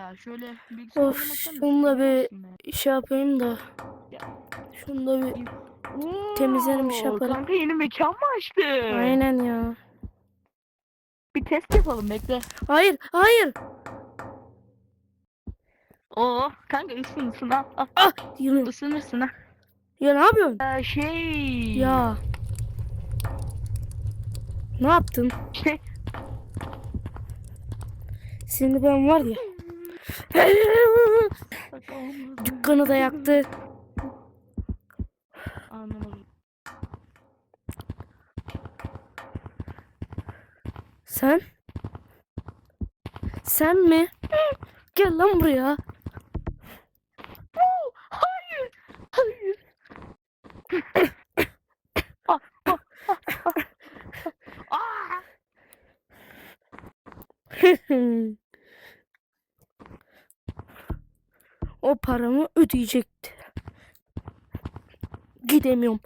Ya şöyle bilgisayar Of, oynamaktan da şunu da bir- şey yapayım da. Şunu da bir temizlerim, şey Oo, yaparım. Kanka yeni mekan mı açtı? aynen ya. Bir test yapalım bekle. Hayır, hayır. Oo kanka ısın ısın al. al. Ah, yürü. Isınırsın ha. Ya ne yapıyorsun? Ee, şey. Ya. Ne yaptın? Şey. Şimdi ben var ya. Dükkanı da yaktı. Anlamadım. Sen? Sen mi? Gel lan buraya. Hayır. Hayır. ah, ah, ah, ah. Ah. o paramı ödeyecekti. Gidemiyorum.